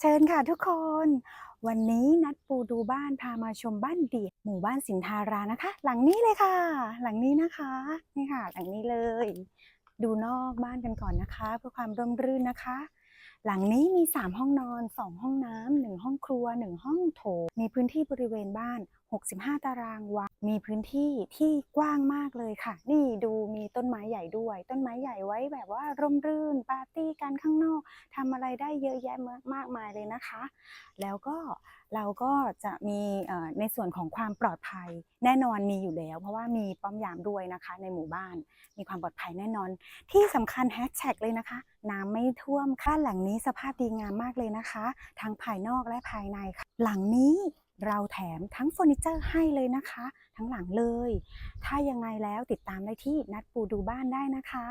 เชิญค่ะทุกคน วันนี้นัดปูดูบ้านพามาชมบ้านเดี่ยวหมู่บ้านสินธารานะคะ หลังนี้เลยค่ะ หลังนี้นะคะนี่ค่ะ หลังนี้เลย ดูนอกบ้านกันก่อนนะคะ เพื่อความร่มรื่นนะคะ หลังนี้มี 3 ห้องนอน 2 ห้องน้ำหนึ่งห้องครัว 1 ห้องโถง มีพื้นที่บริเวณบ้าน 65 ตารางวา มีพื้นที่ที่กว้างมากเลยค่ะ นี่ดูมีต้นไม้ใหญ่ด้วย ต้นไม้ใหญ่ไว้แบบว่าร่มรื่น ปาร์ตี้กันข้างนอกทำอะไรได้เยอะแยะมากมายเลยนะคะ แล้วก็เราก็จะมีในส่วนของความปลอดภัยแน่นอนมีอยู่แล้ว เพราะว่ามีป้อมยามด้วยนะคะ ในหมู่บ้าน มีความปลอดภัยแน่นอน ที่สำคัญแฮชแท็กเลยนะคะ น้ำไม่ท่วมค่ะหลังนี้สภาพดีงามมากเลยนะคะ ทั้งภายนอกและภายในค่ะ หลังนี้เราแถมทั้งเฟอร์นิเจอร์ให้เลยนะคะ ทั้งหลังเลย ถ้ายังไงแล้วติดตามได้ที่นัดปูดูบ้านได้นะคะ